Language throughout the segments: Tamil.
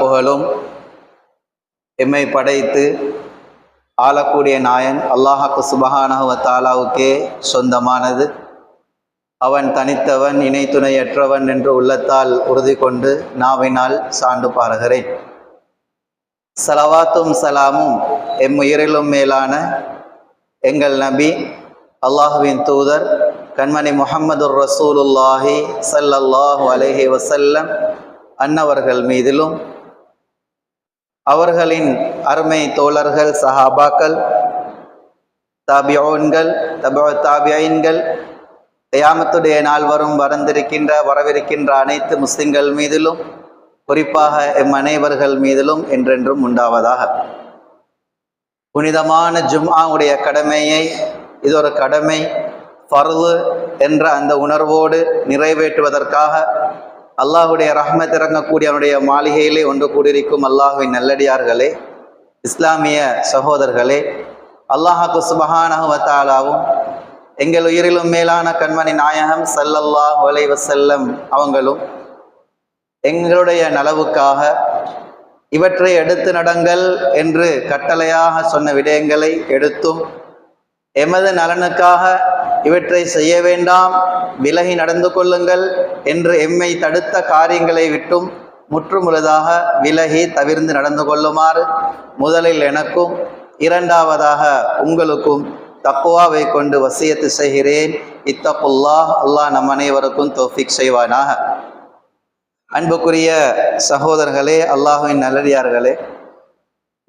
புகழும் எம்மை படைத்து ஆளக்கூடிய நாயன் அல்லாஹாக்கு சுபஹானஹுவ தாலாவுக்கே சொந்தமானது. அவன் தனித்தவன் இணை துணையற்றவன் என்று உள்ளத்தால் உறுதி கொண்டு நாவினால் சான்று பாருகிறேன். சலவாத்தும் சலாமும் எம் உயிரிலும் மேலான எங்கள் நபி அல்லாஹுவின் தூதர் கண்மணி முகமது ரசூலுல்லாஹி சல்லல்லாஹு அலஹி வசல்லம் அன்னவர்கள் மீதிலும் அவர்களின் அருமை தோழர்கள் சஹாபாக்கள் தாபியோன்கள் தப தாபியன்கள் கயாமத்துடைய நாள் வரும் வரந்திருக்கின்ற வரவிருக்கின்ற அனைத்து முஸ்லிம்கள் மீதிலும் குறிப்பாக எம் அனைவர்கள் மீதிலும் என்றென்றும் உண்டாவதாக. புனிதமான ஜும்ஆவுடைய கடமையை இது ஒரு கடமை பருவு என்ற அந்த உணர்வோடு நிறைவேற்றுவதற்காக அல்லாஹுடைய ரஹ்மத் இறங்கக்கூடிய அவனுடைய மாளிகையிலே ஒன்று கூடியிருக்கும் அல்லாஹுவின் நல்லடியார்களே இஸ்லாமிய சகோதரர்களே அல்லாஹாக்கு சுபஹானஹுவத்தாலாவும் எங்கள் உயிரிலும் மேலான கண்மணி நாயகம் சல்லல்லாஹ் வலைவசல்லம் அவங்களும் எங்களுடைய நலவுக்காக இவற்றை எடுத்து நடங்கள் என்று கட்டளையாக சொன்ன விடயங்களை எடுத்தும் எமது நலனுக்காக இவற்றை செய்ய வேண்டாம். விலகி நடந்து கொள்ளுங்கள் என்று எம்மை தடுத்த காரியங்களை விட்டும் முற்றுமுழுதாக விலகி தவிர்ந்து நடந்து கொள்ளுமாறு முதலில் எனக்கும் இரண்டாவதாக உங்களுக்கும் தக்குவாவை கொண்டு வசியத்து செய்கிறேன். இத்தப்புல்லா அல்லாஹ் நம் அனைவருக்கும் தோஃபிக் செய்வானாக. அன்புக்குரிய சகோதரர்களே அல்லாஹுவின் நல்லடியார்களே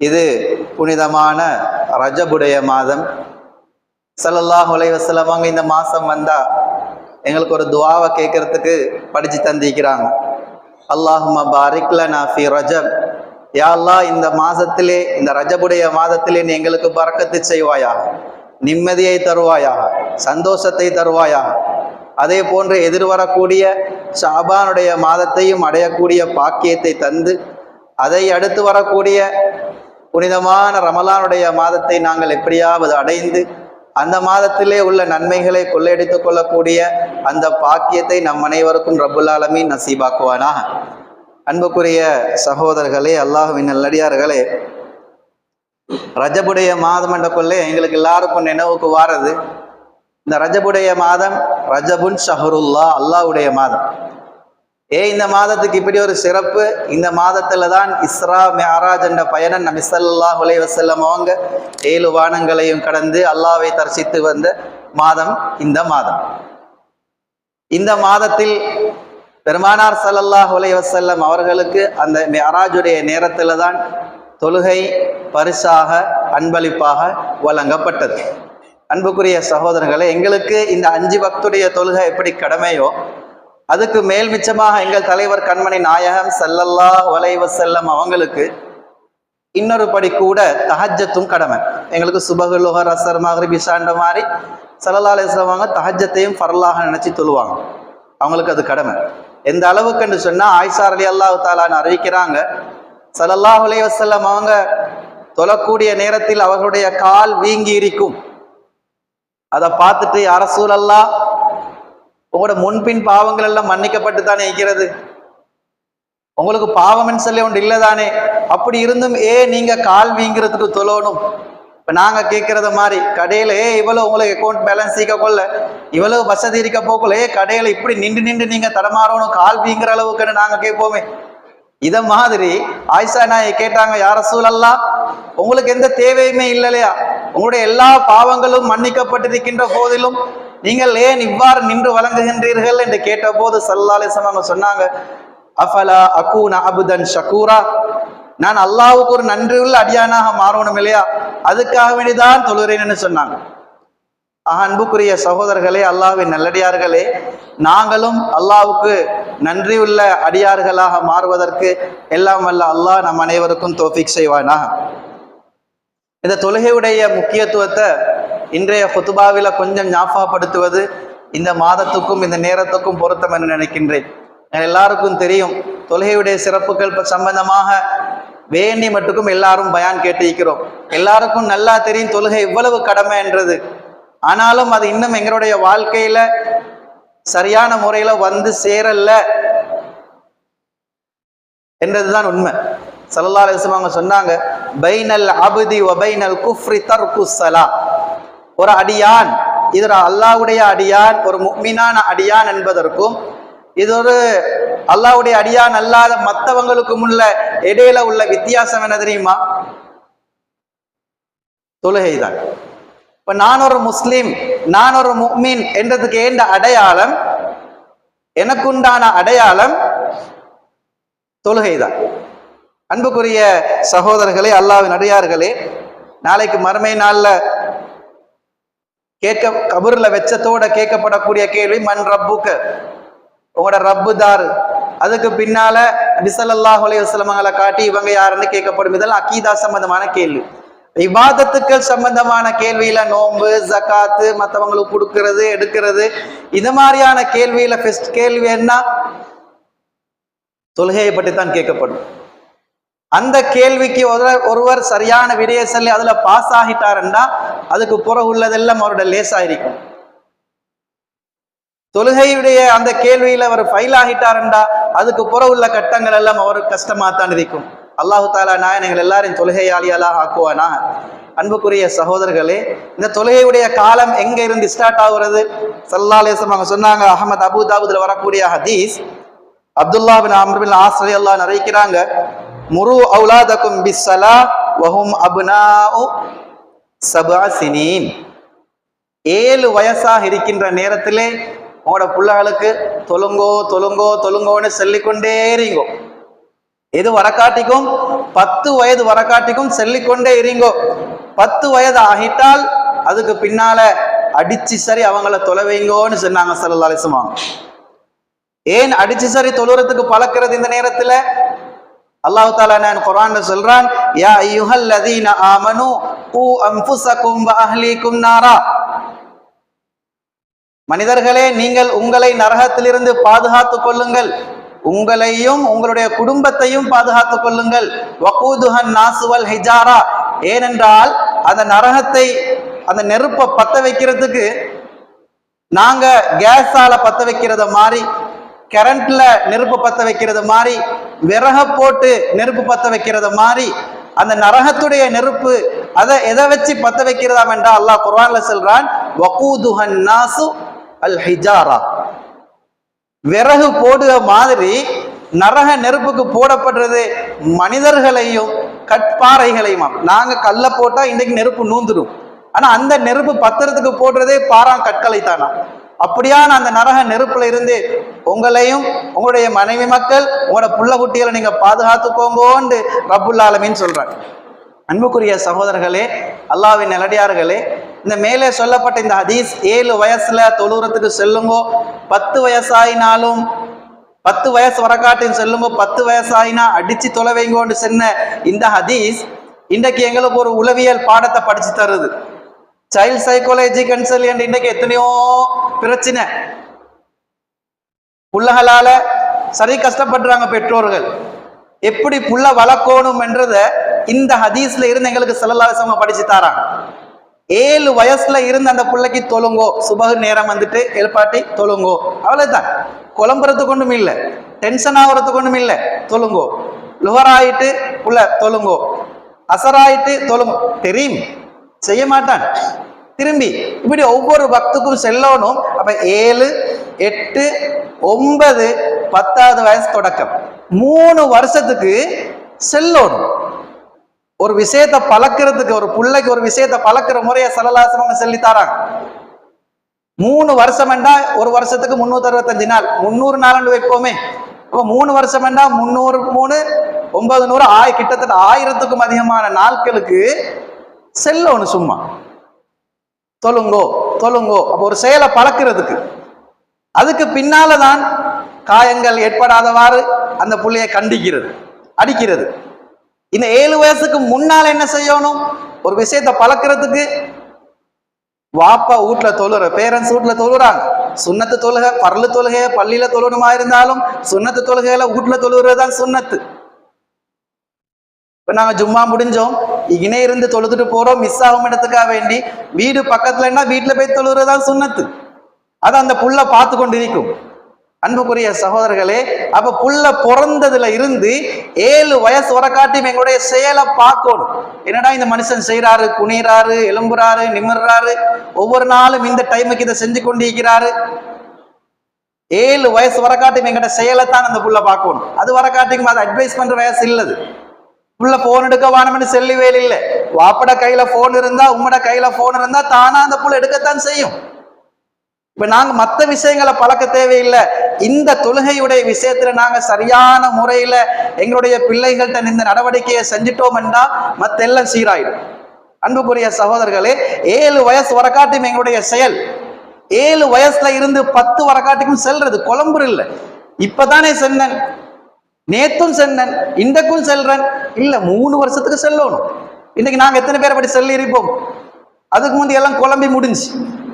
இது புனிதமான ரஜபுடைய மாதம். சல்லல்லாஹ் சிலவங்க இந்த மாதம் வந்தால் எங்களுக்கு ஒரு துவாவை கேட்கறதுக்கு படித்து தந்திக்கிறாங்க அல்லாஹுமா பாரிக்ல நாஃபி ரஜப். யா அல்லாஹ் இந்த மாதத்திலே இந்த ரஜபுடைய மாதத்திலே நீ எங்களுக்கு பறக்கத்து செய்வாயா நிம்மதியை தருவாயாக. சந்தோஷத்தை தருவாயாக. அதே போன்று எதிர்வரக்கூடிய ஷாபானுடைய மாதத்தையும் அடையக்கூடிய பாக்கியத்தை தந்து அதை அடுத்து வரக்கூடிய புனிதமான ரமலானுடைய மாதத்தை நாங்கள் எப்படியாவது அடைந்து அந்த மாதத்திலே உள்ள நன்மைகளை கொள்ளையடித்து கொள்ளக்கூடிய அந்த பாக்கியத்தை நம் அனைவருக்கும் ரபுல் நசீபாக்குவானா அன்புக்குரிய சகோதரர்களே அல்லாஹுவின் நல்லடியார்களே ரஜபுடைய மாதம் என்ற எங்களுக்கு எல்லாருக்கும் நினைவுக்கு வாரது. இந்த ரஜபுடைய மாதம் ரஜபுன் ஷஹருல்லா அல்லாவுடைய மாதம். ஏ இந்த மாதத்துக்கு இப்படி ஒரு சிறப்பு? இந்த மாதத்துல தான் இஸ்ரா மேராஜ் என்ற பயணம் நபி ஸல்லல்லாஹு அலைஹி வஸல்லம் அவங்க ஏழு வானங்களையும் கடந்து அல்லாவை தரிசித்து வந்த மாதம் இந்த மாதம். இந்த மாதத்தில் பெருமானார் ஸல்லல்லாஹு உலை வசல்லம் அவர்களுக்கு அந்த மேராஜுடைய நேரத்தில் தான் தொழுகை பரிசாக அன்பளிப்பாக வழங்கப்பட்டது. அன்புக்குரிய சகோதரர்களே எங்களுக்கு இந்த அஞ்சு பக்துடைய தொழுகை எப்படி கடமையோ அதுக்கு மேல் மிச்சமாக எங்கள் தலைவர் கண்மணி நாயகம் செல்லல்லா ஒலைவ செல்லம் அவங்களுக்கு இன்னொரு படி கூட தஹஜத்தும் கடமை. எங்களுக்கு சுபகுலுகர் அசர் மாதிரி இஷான்ற மாதிரி சல்லல்லா அலிஸ்லவாங்க தஹஜத்தையும் ஃபரலாக நினச்சி தொழுவாங்க. அவங்களுக்கு அது கடமை. எந்த அளவுக்குன்னு சொன்னால் ஆயிஷார் அலி அல்லாஹு தாலான்னு அறிவிக்கிறாங்க சலல்லா அலைஹி செல்லம் அவங்க தொழக்கூடிய நேரத்தில் அவர்களுடைய கால் வீங்கி இருக்கும் அதை பார்த்துட்டு அரசூல் அல்லா உங்களோட முன்பின் பாவங்கள் எல்லாம் மன்னிக்கப்பட்டு தானே இருக்கிறது? உங்களுக்கு பாவம்னு சொல்லி ஒன்று இல்லை தானே? அப்படி இருந்தும் ஏ நீங்க கால் வீங்கிறதுக்கு தொழணும் இப்போ நாங்கள் கேட்குறத மாதிரி கடையில் ஏ இவ்வளோ உங்களுக்கு அக்கௌண்ட் பேலன்ஸ் ஈக்க கொள்ள இவ்வளவு வசதி இருக்க போக்குள்ள ஏ கடையில் இப்படி நின்று நின்று நீங்கள் தடமாறணும் கால் வீங்குற அளவுக்குன்னு நாங்கள் கேட்போமே. இத மாதிரி ஆயிஷா நாயை கேட்டாங்க யார சூழல்லா உங்களுக்கு எந்த தேவையுமே இல்லையா? உங்களுடைய எல்லா பாவங்களும் மன்னிக்கப்பட்டிருக்கின்ற போதிலும் நீங்கள் ஏன் இவ்வாறு நின்று வழங்குகின்றீர்கள் என்று கேட்டபோது சல்லாலிசம் அவங்க சொன்னாங்க அஃபலா அகூன் அபுதன் ஷக்கூரா நான் அல்லாவுக்கு ஒரு நன்றியுள்ள அடியானாக மாறணும் இல்லையா? அதுக்காக வேண்டிதான் தொழுகிறேன்னு சொன்னாங்க. அன்புக்குரிய சகோதரர்களே அல்லாஹ்வின் நல்லடியார்களே நாங்களும் அல்லாஹ்வுக்கு நன்றியுள்ள அடியார்களாக மாறுவதற்கு எல்லாம் வல்ல அல்லாஹ் நம் அனைவருக்கும் தோஃபிக் செய்வானா இந்த தொழுகையுடைய முக்கியத்துவத்தை இன்றைய குத்துபாவில கொஞ்சம் ஞாபகப்படுத்துவது இந்த மாதத்துக்கும் இந்த நேரத்துக்கும் பொருத்தம் என்று நினைக்கின்றேன். எல்லாருக்கும் தெரியும் தொழுகையுடைய சிறப்புகள் சம்பந்தமாக வேண்டி மட்டுக்கும் எல்லாரும் பயான் கேட்டிருக்கிறோம். எல்லாருக்கும் நல்லா தெரியும் தொழுகை இவ்வளவு கடமை என்றது. ஆனாலும் அது இன்னும் எங்களுடைய வாழ்க்கையில சரியான முறையில வந்து சேரல என்றதுதான் உண்மை. சல்லா அலிஸ்லாம் அவங்க சொன்னாங்க பைனல் அபுதி ஒபைனல் குஃப்ரி தர்கு ஒரு அடியான். இது ஒரு அல்லாவுடைய அடியான் ஒரு முக்மீனான அடியான் என்பதற்கும் இது ஒரு அல்லாஹ்வுடைய அடியான் அல்லாத மற்றவங்களுக்கும் உள்ள இடையில உள்ள வித்தியாசம் என்ன தெரியுமா? தொழுகைதான் இப்ப நான் ஒரு முஸ்லீம் நான் ஒரு முக்மீன் என்றதுக்கு ஏண்ட அடையாளம் எனக்குண்டான அடையாளம் தொழுகைதான் அன்புக்குரிய சகோதரர்களே அல்லாவின் அடியார்களே நாளைக்கு மறுமை நாள்ல கேட்க கபூர்ல வெச்சத்தோட கேட்கப்படக்கூடிய கேள்வி மண் ரப்புக்கு? உங்களோட ரப்பு தாரு. அதுக்கு பின்னால நபிசல்லாஹ் அலையுஸ்லமங்களை காட்டி இவங்க யாருன்னு கேட்கப்படும். இதெல்லாம் அக்கீதா சம்பந்தமான கேள்வி. விவாதத்துக்கள் சம்பந்தமான கேள்வியில நோன்பு ஜக்காத்து மற்றவங்களுக்கு கொடுக்கறது எடுக்கிறது இது மாதிரியான கேள்வியில ஃபெஸ்ட் கேள்வி என்ன? தொழுகையை பற்றி தான் கேட்கப்படும். அந்த கேள்விக்கு ஒருவர் ஒருவர் சரியான விடையை சொல்லி அதுல பாஸ் ஆகிட்டாருண்டா அதுக்கு புற உள்ளதெல்லாம் அவரோட லேசா இருக்கும் தொழுகையுடைய அந்த கேள்வியில அவர் ஃபைல் ஆகிட்டாருண்டா அதுக்கு புற உள்ள கட்டங்கள் எல்லாம் அவருக்கு கஷ்டமா தான் இருக்கும். அல்லாஹு தாலா நாயன் எங்கள் எல்லாரையும் தொழுகையாளியாலாக ஆக்குவானா? அன்புக்குரிய சகோதரர்களே இந்த தொழுகையுடைய காலம் எங்க இருந்து ஸ்டார்ட் ஆகுறது சல்லாலேசம் அவங்க சொன்னாங்க அகமது அபு வரக்கூடிய ஹதீஸ் அப்துல்லா பின் அம்ருபின் ஆசிரியர் எல்லாம் நிறைக்கிறாங்க முரு அவுலாதக்கும் பிஸ்ஸலா வஹும் அபுனா சபா சினீன். ஏழு வயசாக இருக்கின்ற நேரத்திலே உங்களோட பிள்ளைகளுக்கு தொழுங்கோ தொழுங்கோ தொழுங்கோன்னு சொல்லிக்கொண்டே இருங்கோ. எது வரக்காட்டிக்கும்? பத்து வயது வரக்காட்டிக்கும் சொல்லிக்கொண்டே இருங்கோ. பத்து வயது ஆகிட்டால் அதுக்கு பின்னால அடிச்சு சரி அவங்கள தொலைவைங்கோன்னு சொன்னாங்க சல்லா அலிசுமா ஏன் அடிச்சு சரி தொழுறதுக்கு பழக்கிறது இந்த நேரத்துல? அல்லாஹு தாலா நான் குர்ஆன்ல சொல்றான்? யா ஐயுஹல் லதீன ஆமனு கூ அன்ஃபுஸக்கும் அஹ்லீக்கும் நாரா. மனிதர்களே நீங்கள் உங்களை நரகத்திலிருந்து பாதுகாத்துக் கொள்ளுங்கள். உங்களையும் உங்களுடைய குடும்பத்தையும் பாதுகாத்துக் கொள்ளுங்கள். வக்கூதுஹன் நாசுவல் ஹிஜாரா. ஏனென்றால் அந்த நரகத்தை அந்த நெருப்பை பத்த வைக்கிறதுக்கு நாங்க கேஸால பத்த வைக்கிறத மாதிரி கரண்ட்ல நெருப்பு பத்த வைக்கிறது மாதிரி விறக போட்டு நெருப்பு பத்த வைக்கிறது மாதிரி அந்த நரகத்துடைய நெருப்பு அதை எதை வச்சு பத்த வைக்கிறதாம் என்றா அல்லாஹ் குர்வான்ல சொல்றான் வகூதுஹன் நாசு அல் ஹிஜாரா விறகு போடுற மாதிரி நரக நெருப்புக்கு போடப்படுறது மனிதர்களையும் கட்பாறைகளையும் நாங்க கல்ல போட்டா இன்னைக்கு நெருப்பு நூந்துடும். ஆனா அந்த நெருப்பு பத்திரத்துக்கு போடுறதே பாறாங் கற்களை தானா அப்படியான அந்த நரக நெருப்புல இருந்து உங்களையும் உங்களுடைய மனைவி மக்கள் உங்களோட புள்ள குட்டிகளை நீங்க பாதுகாத்துக்கோங்கோன்னு ரபுல்லாலமின்னு சொல்றாங்க அன்புக்குரிய சகோதரர்களே அல்லாவின் நிலடியார்களே இந்த மேலே சொல்லப்பட்ட இந்த ஹதீஸ் ஏழு வயசுல தொழுகிறதுக்கு செல்லுங்கோ பத்து வயசாயினாலும் பத்து வயசு வரக்காட்டின் செல்லுங்கோ பத்து வயசாயினா அடிச்சு தொலைவைங்கோன்னு சொன்ன இந்த ஹதீஸ் இன்றைக்கு எங்களுக்கு ஒரு உளவியல் பாடத்தை படிச்சு தருது. சைல்ட் சைக்காலஜி கன்சல் இன்னைக்கு இன்றைக்கு எத்தனையோ பிரச்சனை? புள்ளகளால சரி கஷ்டப்படுறாங்க பெற்றோர்கள். எப்படி புள்ள வளர்க்கணும் என்றத இந்த ஹதீஸ்ல இருந்து எங்களுக்கு செல்லலாசமா படிச்சு தாராங்க. ஏழு வயசுல இருந்து அந்த பிள்ளைக்கு தொழுங்கோ. சுபகு நேரம் வந்துட்டு எழுப்பாட்டி தொழுங்கோ. அவ்வளவுதான். குழம்புறதுக்கு ஒண்ணும் இல்லை. டென்ஷன் ஆகுறதுக்கு ஒண்ணும் இல்லை. தொழுங்கோ. லுகராயிட்டு புள்ள தொழுங்கோ. அசராயிட்டு தொழுங்கோ. தெரியும். செய்ய மாட்டான் திரும்பி இப்படி ஒவ்வொரு பக்துக்கும் செல்லணும். அப்ப ஏழு எட்டு ஒன்பது பத்தாவது வயசு தொடக்கம். மூணு வருஷத்துக்கு செல்லணும். ஒரு விஷயத்தை பழக்கிறதுக்கு ஒரு பிள்ளைக்கு ஒரு விஷயத்தை பழக்கிற முறையை சலலாசனங்க சொல்லி தராங்க மூணு வருஷம் என்றா ஒரு வருஷத்துக்கு முன்னூத்தி அறுபத்தஞ்சு நாள். முந்நூறு நாள் வைப்போமே. அப்போ மூணு வருஷம் என்றா முந்நூறு மூணு ஒன்பது நூறு ஆய் கிட்டத்தட்ட ஆயிரத்துக்கும் அதிகமான நாட்களுக்கு செல்லணும் சும்மா. தொழுங்கோ தொழுங்கோ. அப்போ ஒரு செயலை பழக்கிறதுக்கு. அதுக்கு பின்னால தான் காயங்கள் ஏற்படாதவாறு அந்த புள்ளைய கண்டிக்கிறது அடிக்கிறது. இந்த ஏழு வயசுக்கு முன்னால என்ன செய்யணும்? ஒரு விஷயத்தை பழக்கிறதுக்கு வாப்பா வீட்டில் தொழுற பேரண்ட்ஸ் வீட்டில் தொழுறாங்க. சுண்ணத்து தொழுகை பரலு தொழுகை பள்ளியில தொழுணுமா இருந்தாலும் சுண்ணத்து தொழுகையில தொழுகிறது தான் சுண்ணத்து. இப்ப நாங்க ஜும்மா முடிஞ்சோம். இங்கே இருந்து தொழுதுட்டு போறோம் மிஸ் ஆகும் இடத்துக்காக வேண்டி. வீடு பக்கத்துலன்னா வீட்டுல போய் தொழுகிறதுதான் சுண்ணத்து. அது அந்த புள்ள பார்த்து கொண்டு இருக்கும் அன்புக்குரிய சகோதரர்களே அப்ப புள்ள பிறந்ததுல இருந்து ஏழு வயசு வரக்காட்டியும் எங்களுடைய செயலை பார்க்கணும். என்னடா இந்த மனுஷன் செய்யறாரு குனிறாரு எலும்புறாரு நிமிர்றாரு. ஒவ்வொரு நாளும் இந்த டைமுக்கு இதை செஞ்சு கொண்டிருக்கிறாரு. ஏழு வயசு வரக்காட்டும் எங்கிட்ட செயலை தான் அந்த புள்ள பார்க்கணும். அது வரக்காட்டிக்கும் அதை அட்வைஸ் பண்ற வயசு இல்லது. உள்ள போன் எடுக்க வானம்னு செல்லி வேலை இல்லை. வாப்பட கையில போன் இருந்தா உம்மட கையில போன் இருந்தா தானா அந்த புள்ள எடுக்கத்தான் செய்யும். இப்ப நாங்க மத்த விஷயங்களை பழக்க தேவையில்லை. இந்த தொழுகையுடைய விஷயத்துல நாங்க சரியான முறையில எங்களுடைய பிள்ளைகள்கிட்ட இந்த நடவடிக்கையை செஞ்சிட்டோம் என்றா மத்த எல்லாம் சீராயிடும். அன்புக்குரிய சகோதரர்களே ஏழு வயசு வரக்காட்டும் எங்களுடைய செயல். ஏழு வயசுல இருந்து பத்து வரக்காட்டுக்கும் செல்றது. குழம்பு இல்லை. இப்பதானே சென்னன். நேத்தும் சென்னன் இன்றைக்கும் செல்றன். இல்லை மூணு வருஷத்துக்கு செல்லணும். இன்னைக்கு நாங்கள் எத்தனை பேரை படி செல்லி இருப்போம் அதுக்கு முந்தைய எல்லாம் குழம்பி முடிஞ்சு.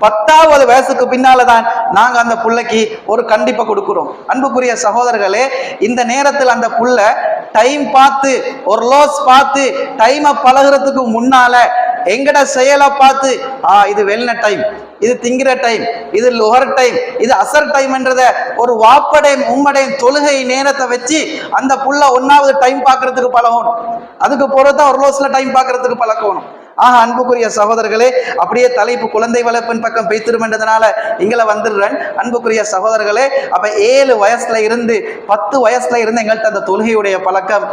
பத்தாவது வயசுக்கு பின்னால தான் நாங்கள் அந்த புள்ளைக்கு ஒரு கண்டிப்பாக கொடுக்குறோம். அன்புக்குரிய சகோதரர்களே இந்த நேரத்தில் அந்த புள்ள டைம் பார்த்து ஒரு லோஸ் பார்த்து டைமை பழகுறதுக்கு முன்னால எங்கட செயலை பார்த்து ஆ இது வெள்ள டைம் இது திங்கிற டைம் இது லுகர் டைம் இது அசர் டைம்ன்றத ஒரு வாப்படையும் உம்மடையும் தொழுகை நேரத்தை வச்சு அந்த புள்ள ஒன்னாவது டைம் பார்க்கறதுக்கு பழகணும். அதுக்கு போறதுதான் ஒரு லோஸ்ல டைம் பார்க்கறதுக்கு பழக்கணும். ஆக அன்புக்குரிய சகோதரர்களே அப்படியே தலைப்பு குழந்தை வளர்ப்பின் பக்கம் பெய்திருமென்றதுனால எங்களை வந்துடுறேன் அன்புக்குரிய சகோதரர்களே அப்ப ஏழு வயசுல இருந்து பத்து வயசுல இருந்து எங்கள்கிட்ட அந்த தொழுகையுடைய பழக்கம்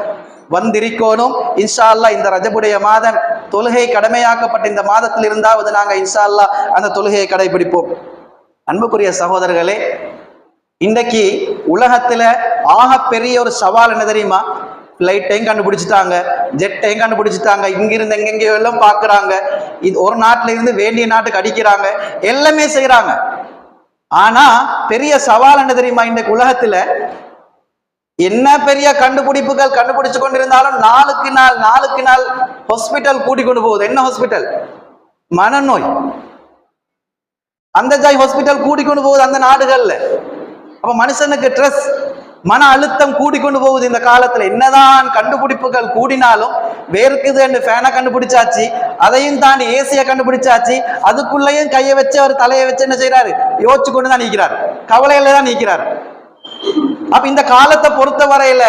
வந்திருக்கோனும். இன்ஷா அல்லாஹ் இந்த ரஜபுடைய மாதம் தொழுகை கடமையாக்கப்பட்ட இந்த மாதத்தில் இருந்தாவது நாங்கள் இன்ஷா அல்லாஹ் அந்த தொழுகையை கடைபிடிப்போம். அன்புக்குரிய சகோதரர்களே இன்றைக்கு உலகத்தில் ஆக பெரிய ஒரு சவால் என்ன தெரியுமா? ஃப்ளைட்டையும் கண்டுபிடிச்சிட்டாங்க ஜெட்டையும் கண்டுபிடிச்சிட்டாங்க இங்கிருந்து எங்கெங்கேயோ எல்லாம் பார்க்குறாங்க. இது ஒரு நாட்டில இருந்து வேண்டிய நாட்டுக்கு அடிக்கிறாங்க எல்லாமே செய்கிறாங்க ஆனா பெரிய சவால் என்ன தெரியுமா? இன்றைக்கு உலகத்துல என்ன பெரிய கண்டுபிடிப்புகள் கண்டுபிடிச்சு கொண்டிருந்தாலும் நாளுக்கு நாள் நாளுக்கு நாள் ஹாஸ்பிட்டல் கூட்டி கொண்டு போகுது. என்ன ஹாஸ்பிட்டல் மனநோய். அந்த ஜாய் ஹாஸ்பிட்டல் கூட்டி கொண்டு போகுது அந்த நாடுகள்ல. அப்ப மனுஷனுக்கு ஸ்ட்ரெஸ் மன அழுத்தம் கூடிக்கொண்டு போகுது இந்த காலத்துல. என்னதான் கண்டுபிடிப்புகள் கூடினாலும் வேர்க்குது என்று ஃபேனை கண்டுபிடிச்சாச்சு அதையும் தாண்டி ஏசியை கண்டுபிடிச்சாச்சு அதுக்குள்ளேயும் கையை வச்சு அவர் தலையை வச்சு என்ன செய்யறாரு யோசிச்சு கொண்டு தான் நிற்கிறார் கவலையில தான் நிற்கிறார் அப்ப இந்த காலத்தை பொறுத்த வரையில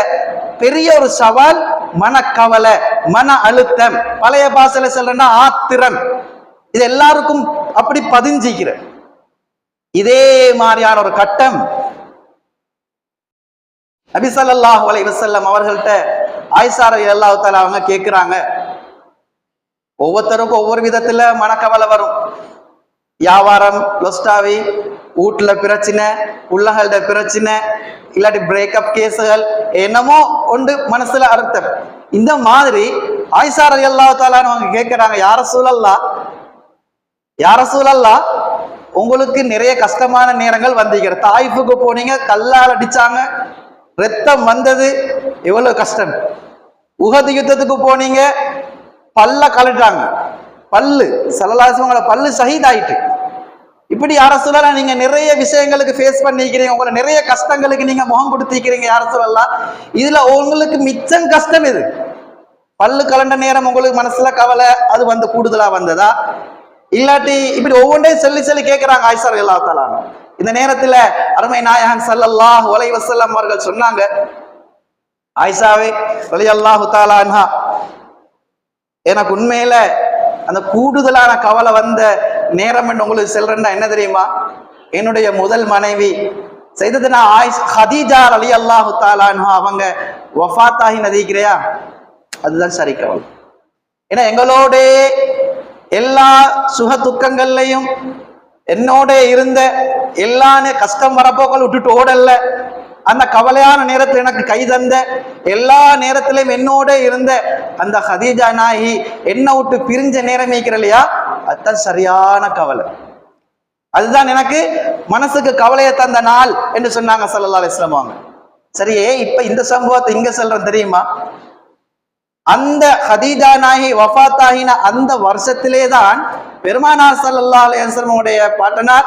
பெரிய ஒரு சவால் மனக்கவலை மன அழுத்தம். பழைய பாசல சொல்றேன்னா ஆத்திரம். இது எல்லாருக்கும் அப்படி பதிஞ்சிக்கிற. இதே மாதிரியான ஒரு கட்டம். நபி ஸல்லல்லாஹு அலைஹி அவர்கள்ட்ட ஆயிசார ரலியல்லாஹு அவங்க கேட்கிறாங்க ஒவ்வொருத்தருக்கும் ஒவ்வொரு விதத்துல மனக்கவலை வரும். வியாபாரம் லொஸ்டாவி வீட்டுல பிரச்சனை உள்ளகள்ட பிரச்சனை இல்லாட்டி பிரேக்கப் கேஸுகள் என்னமோ உண்டு மனசுல அர்த்தம். இந்த மாதிரி ஆயிஷா ரலியல்லாஹு அவங்க கேட்குறாங்க யார சூழல்லா யார சூழல்லா உங்களுக்கு நிறைய கஷ்டமான நேரங்கள் வந்தீங்க தாய்ஃபுக்கு போனீங்க கல்லால் அடிச்சாங்க ரத்தம் வந்தது எவ்வளவு கஷ்டம். உகது யுத்தத்துக்கு போனீங்க பல்ல கலட்டாங்க பல்லு சலலாசங்கள பல்லு சகிதாயிட்டு இப்படி யார சொல்லலாம் நீங்க நிறைய விஷயங்களுக்கு ஃபேஸ் பண்ணிக்கிறீங்க உங்களை நிறைய கஷ்டங்களுக்கு நீங்க முகம் கொடுத்திருக்கிறீங்க யார சொல்லலாம் இதுல உங்களுக்கு மிச்சம் கஷ்டம் இது பல்லு கலண்ட நேரம் உங்களுக்கு மனசுல கவலை அது வந்து கூடுதலா வந்ததா? இல்லாட்டி இப்படி ஒவ்வொன்றையும் சொல்லி சொல்லி கேட்கிறாங்க ஆயிஷா எல்லா தாலான இந்த நேரத்துல அருமை நாயகன் ஸல்லல்லாஹு ஒலை வசல்லம் அவர்கள் சொன்னாங்க ஆயிஷாவே ஒலை தஆலா அன்ஹா எனக்கு உண்மையில அந்த கூடுதலான கவலை வந்த நேரம் என்று உங்களுக்கு செல்றேன்னா என்ன தெரியுமா? என்னுடைய முதல் மனைவி செய்ததுனா ஆயிஷ் ஹதீஜா அலி அல்லாஹு தாலான்ஹா அவங்க வஃபாத்தாகி நதிக்கிறையா? அதுதான் சரி கவலை ஏன்னா எங்களோட எல்லா சுக துக்கங்கள்லையும் என்னோட இருந்த எல்லா கஷ்டம் வரப்போக்கள் விட்டுட்டு ஓடல்ல அந்த கவலையான நேரத்தில் எனக்கு கை தந்த எல்லா நேரத்திலையும் என்னோட இருந்த அந்த ஹதீஜா நாயி என்ன விட்டு பிரிஞ்ச நேரம் இல்லையா? அதுதான் சரியான கவலை. அதுதான் எனக்கு மனசுக்கு கவலையை தந்த நாள் என்று சொன்னாங்க சல்லல்லா அலிஸ்லாம் அவங்க. சரியே இப்ப இந்த சம்பவத்தை இங்க சொல்றேன் தெரியுமா? அந்த ஹதீஜா நாயகி வஃபாத்தாகின அந்த வருஷத்திலே தான் பெருமானார் ஸல்லல்லாஹு அலிஸ்லமுடைய பாட்டனார்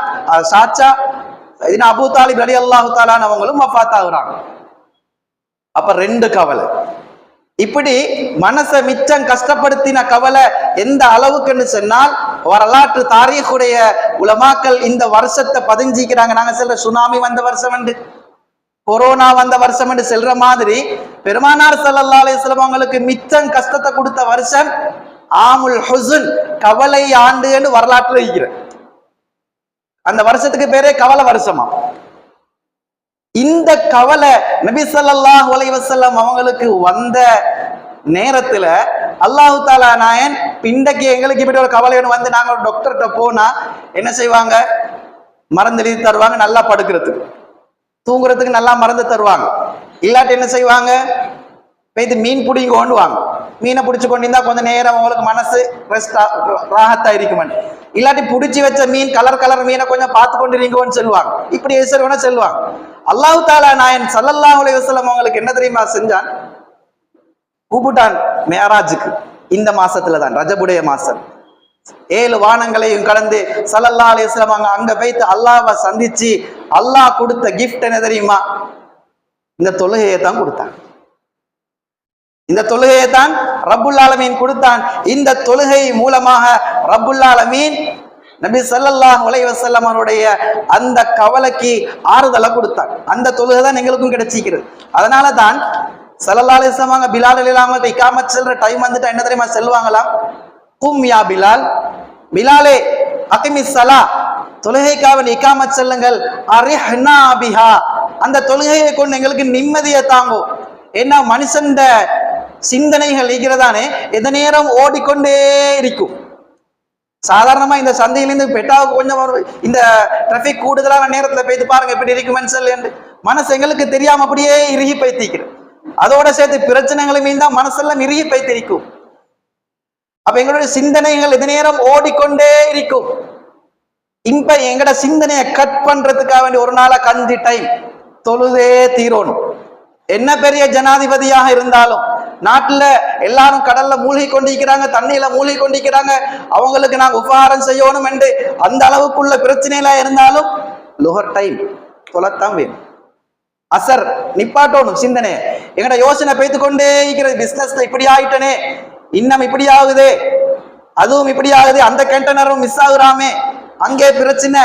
சாச்சா இது அபூ தாலிப் அலி அல்லாஹு தாலான் அவங்களும் வஃபாத் ஆகுறாங்க அப்ப ரெண்டு கவலை. இப்படி மனசை மிச்சம் கஷ்டப்படுத்தின கவலை எந்த அளவுக்குன்னு சொன்னால் வரலாற்று தாரீகுடைய உலமாக்கள் இந்த வருஷத்தை பதிஞ்சிக்கிறாங்க. நாங்க சொல்ற சுனாமி வந்த வருஷம் என்று கொரோனா வந்த வருஷம் என்று செல்ற மாதிரி பெருமானார் ஸல்லல்லாஹு அலைஹி அவங்களுக்கு மிச்சம் கஷ்டத்தை கொடுத்த வருஷம் ஆமுல் ஹுசுன் கவலை ஆண்டு என்று வரலாற்றுல அந்த வருஷத்துக்கு பேரே கவலை வருஷமா? இந்த கவலை நபி ஸல்லல்லாஹு அலைஹி அவங்களுக்கு வந்த நேரத்துல அல்லாஹு தாலா நாயன் பிண்டைக்கு எங்களுக்கு இப்படி ஒரு கவலை வந்து நாங்க ஒரு டாக்டர்கிட்ட போனா என்ன செய்வாங்க? மருந்து எழுதி தருவாங்க நல்லா படுக்கிறதுக்கு. தூங்குறதுக்கு நல்லா மருந்து தருவாங்க. இல்லாட்டி என்ன செய்வாங்க? போய்த்து மீன் பிடிங்க கொண்டு வாங்க மீனை பிடிச்சி கொண்டு இருந்தா கொஞ்சம் நேரம் உங்களுக்கு மனசு ரெஸ்டா ராகத்தா இருக்குமன் இல்லாட்டி பிடிச்சி வச்ச மீன் கலர் கலர் மீனை கொஞ்சம் பார்த்து கொண்டிருங்கன்னு சொல்லுவாங்க. இப்படி எசர்வன சொல்லுவாங்க. அல்லாஹ் தாலா நாயன் சல்லல்லா அலைஹி வசலம் அவங்களுக்கு என்ன தெரியுமா செஞ்சான்? கூப்பிட்டான் மேராஜுக்கு. இந்த மாசத்துல தான் ரஜபுடைய மாசம். ஏழு வானங்களையும் கடந்து சல்லல்லா அலிஸ்லாம் அங்க அங்க வைத்து அல்லாஹ்வை சந்திச்சு அல்லாஹ் கொடுத்த கிஃப்ட் என்ன தெரியுமா? இந்த தொழுகையை தான் கொடுத்தான். இந்த தொழுகையை தான் ரப்புல் ஆலமீன் கொடுத்தான். இந்த தொழுகை மூலமாக ரப்புல் ஆலமீன் நபி ஸல்லல்லாஹு உலை வசல்லம் அவருடைய அந்த கவலைக்கு ஆறுதலை கொடுத்தான். அந்த தொழுகை தான் எங்களுக்கும் கிடைச்சிக்கிறது அதனால தான் சல்லல்லா அலைஹி பிலால் இல்லாம இக்காமத் செல்ற டைம் வந்துட்டு என்ன தெரியுமா செல்வாங்களாம் கும் யா பிலால். பிலாலே அகிமிஸ் சலா தொழுகைக்காக நிக்காம செல்லுங்கள். அரிஹ்னா பிஹா. அந்த தொழுகையை கொண்டு எங்களுக்கு நிம்மதியை தாங்கும். ஏன்னா மனுஷன்ட சிந்தனைகள் இருக்கிறதானே? எந்த நேரம் ஓடிக்கொண்டே இருக்கும். சாதாரணமா இந்த சந்தையிலிருந்து பெட்டாவுக்கு கொஞ்சம் இந்த டிராபிக் கூடுதலான நேரத்துல போய்த்து பாருங்க எப்படி இருக்கும் மனுஷன் என்று. மனசு எங்களுக்கு தெரியாம அப்படியே இறுகி பைத்திக்கிறது அதோட சேர்த்து பிரச்சனைகளுமே தான் மனசெல்லாம் இறுகி பைத்திருக்கும் அப்ப எங்களுடைய சிந்தனைகள் எது நேரம் ஓடிக்கொண்டே இருக்கும். இப்ப எங்கட சிந்தனையை கட் பண்றதுக்காக வேண்டி ஒரு நாளா கஞ்சி டைம் தொழுதே தீரோணும். என்ன பெரிய ஜனாதிபதியாக இருந்தாலும் நாட்டில் எல்லாரும் கடல்ல மூழ்கி கொண்டிருக்கிறாங்க தண்ணியில மூழ்கி கொண்டிருக்கிறாங்க. அவங்களுக்கு நாங்கள் உபகாரம் செய்யணும் என்று அந்த அளவுக்குள்ள பிரச்சனையில இருந்தாலும் லுகர் டைம் தொலைத்தான் வேணும். அசர் நிப்பாட்டோணும் சிந்தனை. எங்கட யோசனை பேத்து கொண்டே இருக்கிறது பிசினஸ்ல இப்படி ஆயிட்டனே. இன்னும் இப்படி ஆகுது. அதுவும் இப்படி ஆகுது. அந்த கண்டனரும் மிஸ் ஆகுறாமே. அங்கே பிரச்சனை.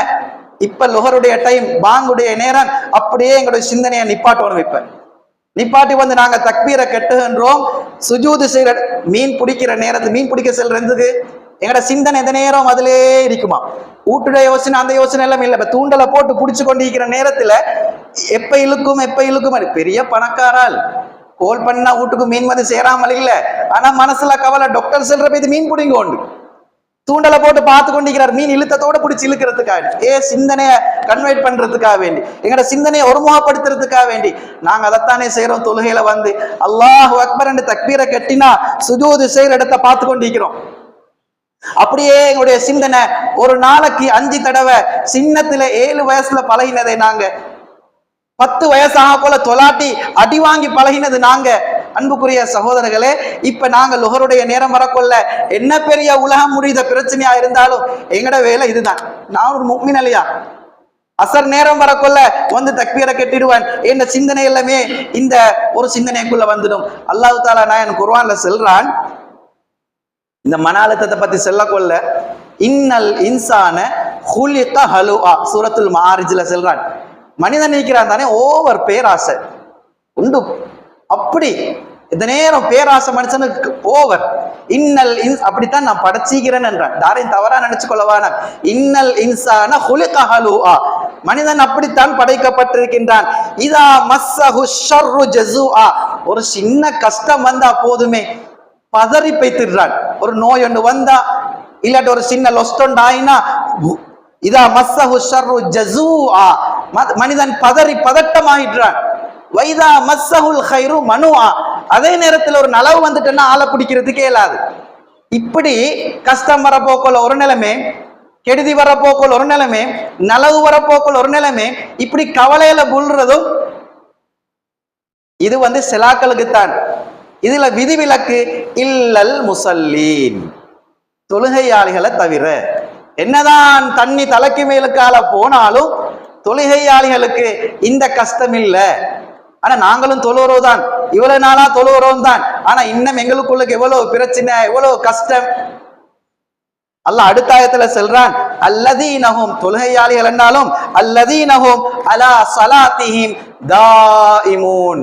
இப்ப லுகருடைய டைம் பாங்குடைய நேரம். அப்படியே எங்களுடைய சிந்தனையை நிப்பாட்டோணும் இப்ப. நிப்பாட்டி வந்து நாங்க தக்பீரை கெட்டுகின்றோம். சுஜூது செய்கிற மீன் பிடிக்கிற நேரத்து மீன் பிடிக்க செல்றதுக்கு எங்கட சிந்தனை எந்த நேரம் அதிலே இருக்குமா? வீட்டுடைய யோசனை அந்த யோசனை எல்லாம் இல்லை. இப்ப தூண்டலை போட்டு பிடிச்சு கொண்டிருக்கிற நேரத்துல எப்ப இழுக்கும் எப்ப இழுக்கும்? அது பெரிய பணக்காரால். கோல் பண்ணா வீட்டுக்கு மீன் வந்து சேராமல் இல்லை. ஆனா மனசுல கவலை டாக்டர் செல்ற போய் மீன் பிடிங்க உண்டு. தூண்டலை போட்டு பார்த்து கொண்டிருக்கிறார். மீன் இழுத்தத்தோட பிடிச்சி இழுக்கிறதுக்காக ஏ சிந்தனையை கன்வெர்ட் பண்றதுக்காக வேண்டி. எங்களோட சிந்தனையை ஒருமுகப்படுத்துறதுக்காக வேண்டி. நாங்க அதைத்தானே செய்யறோம் தொழுகையில வந்து அல்லாஹ் அக்பர் என்று தக்பீரை கட்டினா சுஜூது செய்யற இடத்தை பார்த்து கொண்டிருக்கிறோம். அப்படியே எங்களுடைய சிந்தனை ஒரு நாளைக்கு அஞ்சு தடவை சின்னத்துல ஏழு வயசுல பழகினதை நாங்க பத்து வயசாக போல தொலாட்டி அடி வாங்கி பழகினது நாங்க அன்புக்குரிய சகோதரர்களே இப்ப நாங்க லுகருடைய நேரம் வரக்கொள்ள என்ன பெரிய உலகம் முடிந்த பிரச்சனையா இருந்தாலும் எங்கட வேலை இதுதான். நான் ஒரு முக்மின் இல்லையா அசர் நேரம் வரக்கொள்ள வந்து தக்பீரை கெட்டிடுவேன். என்ன சிந்தனை எல்லாமே இந்த ஒரு சிந்தனைக்குள்ள வந்துடும். அல்லாஹ் தாலா நான் எனக்கு குருவான்ல செல்றான் இந்த மன அழுத்தத்தை பத்தி செல்ல கொள்ள இன்னல் இன்சான ஹுலிக ஹலுஆ சூரத்துல் மாரிஜ்ல செல்றான். மனிதன் நிற்கிறான் தானே ஓவர் பேராசை. உண்டு. அப்படி இந்த நேரம் பேராசை மனுஷனுக்கு ஓவர். இன்னல் இன்ஸ் அப்படித்தான் நான் படைச்சிக்கிறேன் என்றான். யாரையும் தவறா நினைச்சு கொள்ளவான இன்னல் இன்சான ஹுலிக ஆ மனிதன் அப்படித்தான் படைக்கப்பட்டிருக்கின்றான். இதா மஸ்ஸஹு ஷர்ரு ஜஸூஆ. ஒரு சின்ன கஷ்டம் வந்தா போதுமே. பதறி பைத்திடுறான் ஒரு நோய் ஒன்று வந்தா இல்லாட்டி ஒரு சின்ன லொஸ்டொண்டு ஆயினா இதா மஸ்ஸஹு ஷர்ரு ஜஸூஆ. ஆ மனிதன் பதறி பதட்டமாயிடுறான். வைதா மஸ்ஸஹுல் ஹைரு மனுவா. அதே நேரத்தில் ஒரு நலவு வந்துட்டுன்னா ஆளை பிடிக்கிறதுக்கே இயலாது. இப்படி கஷ்டம் வரப்போக்குள்ள ஒரு நிலைமை கெடுதி வரப்போக்குள்ள ஒரு நிலைமை நலவு வரப்போக்குள்ள ஒரு நிலைமை இப்படி கவலையில புல்றதும் இது வந்து சிலாக்களுக்குத்தான். இதுல விதிவிலக்கு இல்லல் முசல்லீன். தொழுகையாளிகளை தவிர என்னதான் தண்ணி தலைக்கு மேலுக்கால போனாலும் தொழுகையாளிகளுக்கு இந்த கஷ்டம் இல்லை ஆனா நாங்களும் தொழுகிறோம் தான் இவ்வளவு நாளா தொழுகிறோம் தான் ஆனா இன்னும் எங்களுக்குள்ளுக்கு எவ்வளவு பிரச்சனை எவ்வளவு கஷ்டம்? அல்ல அடுத்த ஆயத்துல சொல்றான் அல்லதீனஹும் தொழுகையாளிகள் என்றாலும் அல்லதீனஹும் அலா சலாத்திஹிம் தாயிமூன்.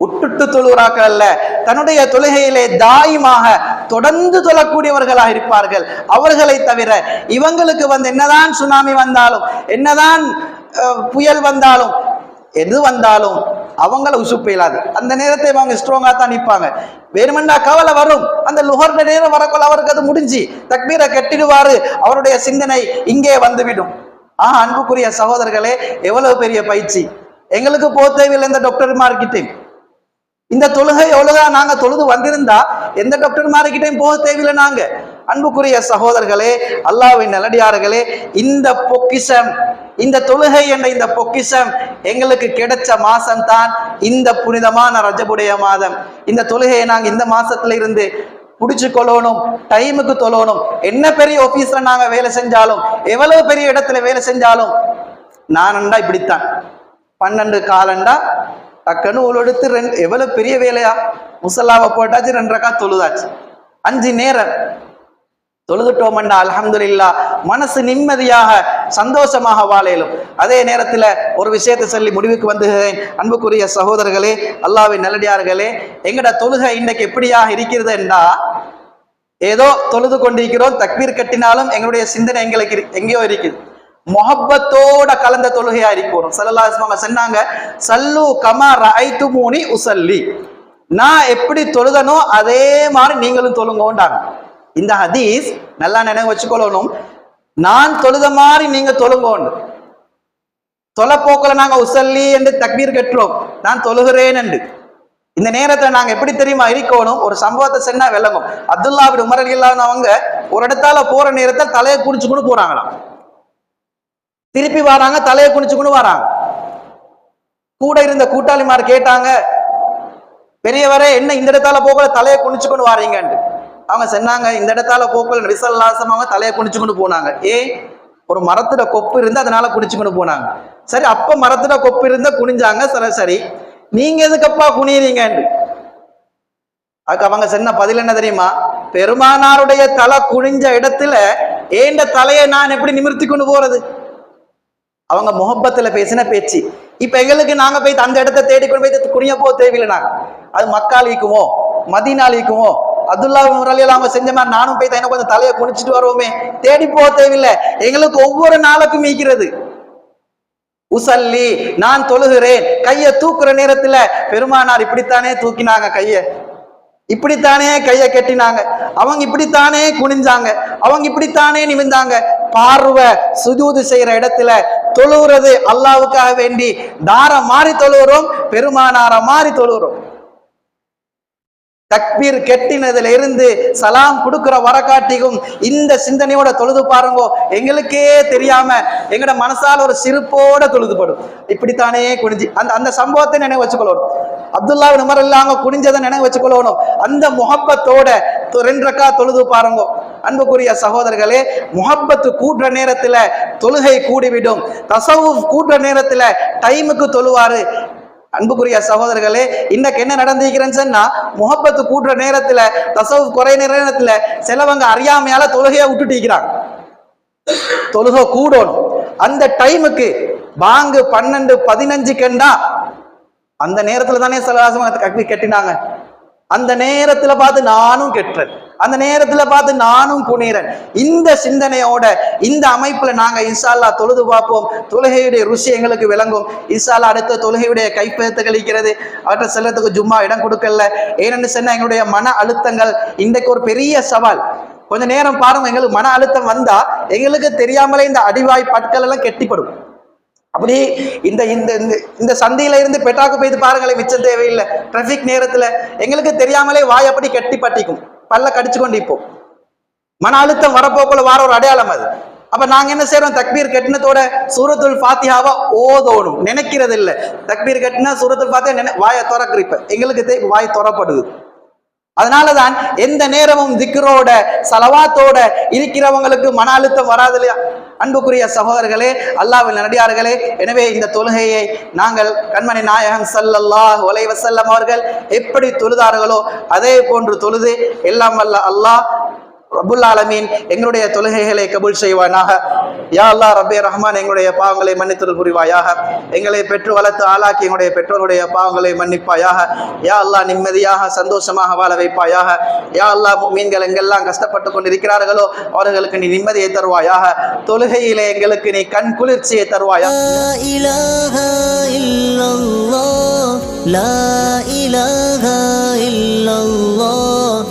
உட்டுட்டு தொழுகிறார்கள் அல்ல தன்னுடைய தொழுகையிலே தாயுமாக தொடர்ந்து தொழக்கூடியவர்களாக இருப்பார்கள். அவர்களை தவிர இவங்களுக்கு வந்து என்னதான் சுனாமி வந்தாலும் என்னதான் புயல் வந்தாலும் எது வந்தாலும் அவங்கள உசுப்பு இயலாது அந்த நேரத்தை அவங்க ஸ்ட்ராங்காக தான் நிற்பாங்க வேணுமெண்டா கவலை வரும். அந்த லுகர் நேரம் வரக்குள்ள அவருக்கு அது முடிஞ்சு. தக்பீரை கட்டிடுவாரு. அவருடைய சிந்தனை இங்கே வந்துவிடும். ஆஹ் அன்புக்குரிய சகோதரர்களே எவ்வளவு பெரிய பயிற்சி. எங்களுக்கு போக தேவையில்லை இந்த டாக்டர்மார்கிட்டையும் இந்த தொழுகை எவ்வளோதான் நாங்கள் தொழுது வந்திருந்தா எந்த டாக்டர்மார்கிட்டையும் போக தேவையில்லை நாங்கள் அன்புக்குரிய சகோதரர்களே அல்லாஹ்வின் நல்லடியார்களே இந்த பொக்கிஷம் இந்த தொழுகை என்ற இந்த பொக்கிஷம் எங்களுக்கு கிடைச்ச மாசம்தான் இந்த புனிதமான ரஜபுடைய மாதம். இந்த தொழுகையை நாங்கள் இந்த மாசத்துல இருந்து புடிச்சு கொள்ளணும் டைமுக்கு தொழணும். என்ன பெரிய ஆஃபீஸ்ல நாங்கள் வேலை செஞ்சாலும் எவ்வளவு பெரிய இடத்துல வேலை செஞ்சாலும் நானண்டா இப்படித்தான். பன்னெண்டு காலண்டா டக்குன்னு உழுடுத்து ரெண்டு எவ்வளவு பெரிய வேலையா? முசல்லாவை போட்டாச்சு ரெண்டரைக்கா தொழுதாச்சு. அஞ்சு நேரம். தொழுதுட்டோம் தொழுதுட்டோமண்டா அலமதுல்லா மனசு நிம்மதியாக சந்தோஷமாக வாழையிலும் அதே நேரத்துல ஒரு விஷயத்தை சொல்லி முடிவுக்கு வந்துகிறேன். அன்புக்குரிய சகோதரர்களே அல்லாவின் நல்லடியார்களே எங்கட தொழுகை இன்னைக்கு எப்படியாக இருக்கிறது என்றா ஏதோ தொழுது கொண்டிருக்கிறோம் தக்பீர் கட்டினாலும் எங்களுடைய சிந்தனை எங்களுக்கு எங்கேயோ இருக்குது. மொஹப்பத்தோட கலந்த தொழுகையா இருக்கணும். சல்லா சொன்னாங்க சல்லு கமா ரைத்து மூனி உசல்லி நான் எப்படி தொழுதனோ அதே மாதிரி நீங்களும் தொழுங்கோண்டாங்க இந்த ஹதீஸ் நல்லா நினைவு வச்சுக்கொள்ளணும். நான் தொழுத மாதிரி நீங்க தொழுங்கோண்டு. தொலைப்போக்கில் நாங்க உசல்லி என்று தக்பீர் கட்டுறோம். நான் தொழுகிறேன் என்று. இந்த நேரத்துல நாங்க எப்படி தெரியுமா இருக்கணும்? ஒரு சம்பவத்தை சென்னா விளங்கும். அப்துல்லா அப்படி உமர் இல்லாதவங்க ஒரு இடத்தால போற நேரத்தில் தலையை குடிச்சுக்கொண்டு போறாங்களாம். திருப்பி வராங்க தலையை குனிச்சுக்கொண்டு வராங்க. கூட இருந்த கூட்டாளிமார் கேட்டாங்க பெரியவரே என்ன இந்த இடத்தால போகல? தலையை குனிச்சுக்கொண்டு வாரீங்கன்ட்டு. அவங்க சொன்னாங்க இந்த இடத்தால போக்கல விசல்லாசம் அவங்க தலையை குடிச்சுக்கொண்டு போனாங்க. ஏ ஒரு மரத்துல கொப்பு இருந்து அதனால குடிச்சுக்கொண்டு போனாங்க. சரி அப்ப மரத்துல கொப்பு இருந்தா குனிஞ்சாங்க சரி சரி. நீங்க எதுக்கப்பா குனியறீங்கன்ட்டு அதுக்கு அவங்க சொன்ன பதில் என்ன தெரியுமா? பெருமானாருடைய தலை குனிஞ்ச இடத்துல ஏண்ட தலையை நான் எப்படி நிமிர்த்தி கொண்டு போறது? அவங்க முகப்பத்துல பேசின பேச்சு. இப்ப எங்களுக்கு நாங்க போய் அந்த இடத்த தேடி கொண்டு போய் குனிய போக தேவையில்லை நாங்க. அது மக்காலிக்குமோ மதினாலிக்குமோ அப்துல்லா முரளியில் அவங்க செஞ்ச மாதிரி நானும் போய் தான் கொஞ்சம் தலையை குனிச்சிட்டு வருவோமே. தேடி போக தேவையில்லை. எங்களுக்கு ஒவ்வொரு நாளுக்கும் மீக்கிறது உசல்லி நான் தொழுகிறேன். கையை தூக்குற நேரத்துல பெருமானார் இப்படித்தானே தூக்கினாங்க கைய. இப்படித்தானே கையை கட்டினாங்க. அவங்க இப்படித்தானே குனிஞ்சாங்க. அவங்க இப்படித்தானே நிமிந்தாங்க பார்வை சுஜூது செய்யற இடத்துல தொழுகிறது அல்லாவுக்காக வேண்டி. தார மாறி தொழுகிறோம் பெருமானார மாறி தொழுகிறோம் தக்பீர் கெட்டினதுல இருந்து சலாம் கொடுக்குற வரக்காட்டிக்கும் இந்த சிந்தனையோட தொழுது பாருங்கோ. எங்களுக்கே தெரியாம எங்கட மனசால ஒரு சிரிப்போட தொழுதுபடும். இப்படித்தானே குனிஞ்சு அந்த அந்த சம்பவத்தை நினைவு வச்சுக்கொள்ளணும். அப்துல்லா உமர் இல்லாம குனிஞ்சதை நினைவு வச்சுக்கொள்ளணும். அந்த முகப்பத்தோட தொ- ரெண்டு ரக்கா தொழுது பாருங்கோ. அன்புக்குரிய சகோதரர்களே முகப்பத்து கூட்டுற நேரத்துல தொழுகை கூடிவிடும். தசவு கூட்டுற நேரத்துல டைமுக்கு தொழுவாரு. அன்புக்குரிய சகோதரர்களே இன்னைக்கு என்ன நடந்திருக்கிறேன்னு சொன்னா முகப்பத்து கூட்டுற நேரத்துல தசவு குறை நேரத்துல சிலவங்க அறியாமையால தொழுகையை விட்டுட்டு இருக்கிறாங்க. தொழுகை கூடணும். அந்த டைமுக்கு பாங்கு பன்னெண்டு பதினஞ்சு கண்டா அந்த நேரத்துல தானே சிலவாசமாக கட்டி கட்டினாங்க. அந்த நேரத்துல பார்த்து நானும் கெட்டுறேன். அந்த நேரத்துல பார்த்து நானும் குனிறேன். இந்த சிந்தனையோட இந்த அமைப்புல நாங்க இன்சால்லா தொழுது பார்ப்போம். தொழுகையுடைய ருசி எங்களுக்கு விளங்கும். இன்சால்லா அடுத்த தொழுகையுடைய கைப்பெழுத்து கழிக்கிறது. அவற்றை செல்லத்துக்கு ஜும்மா இடம் கொடுக்கல. ஏனென்னு சொன்னா எங்களுடைய மன அழுத்தங்கள் இன்றைக்கு ஒரு பெரிய சவால். கொஞ்ச நேரம் பாருங்க எங்களுக்கு மன அழுத்தம் வந்தா எங்களுக்கு தெரியாமலே இந்த அடிவாய் பற்கள் எல்லாம் கெட்டிப்படும். அப்படி இந்த இந்த இந்த- இந்த இருந்து பெட்டாக்கு போய் பாருங்களேன் மிச்சம் தேவையில்லை. டிராஃபிக் நேரத்துல எங்களுக்கு தெரியாமலே வாய் அப்படி கெட்டி பட்டிக்கும் பல்ல கடிச்சு கொண்டு இப்போ. மன அழுத்தம் வரப்போக்குள்ள வார ஒரு அடையாளம் அது. அப்ப நாங்க என்ன செய்யறோம் தக்பீர் கட்டினத்தோட சூரத்துல் பாத்தியாவா ஓதோணும். நினைக்கிறது இல்லை தக்பீர் கட்டினா சூரத்துல் ஃபாத்தியா நினை வாயை திறக்குற எங்களுக்கு தே- வாய் துறப்படுது. அதனாலதான் எந்த நேரமும் திக்ரோட சலவாத்தோட இருக்கிறவங்களுக்கு மன அழுத்தம் வராது இல்லையா? அன்புக்குரிய சகோதரர்களே அல்லாஹ்வின் நடிகார்களே எனவே இந்த தொழுகையை நாங்கள் கண்மணி நாயகம் ஸல்லல்லாஹு அலைஹி அவர்கள் எப்படி தொழுதார்களோ அதே போன்று தொழுது எல்லாம் வல்ல அல்லாஹ் ரபுல் ஆலமீன் எங்களுடைய தொழுகைகளை கபூல் செய்வானாக யா அல்லாஹ் ரப்பே ரஹ்மான் எங்களுடைய பாவங்களை மன்னித்தல் புரிவாயாக எங்களை பெற்று வளர்த்து ஆளாக்கி எங்களுடைய பெற்றோருடைய பாவங்களை மன்னிப்பாயாக யா அல்லாஹ் நிம்மதியாக சந்தோஷமாக வாழ வைப்பாயாக யா அல்லாஹ் மீன்கள் எங்கெல்லாம் கஷ்டப்பட்டு கொண்டிருக்கிறார்களோ அவர்களுக்கு நீ நிம்மதியை தருவாயாக தொழுகையிலே எங்களுக்கு நீ கண் குளிர்ச்சியை தருவாயாக لا إله إلا الله لا إله إلا الله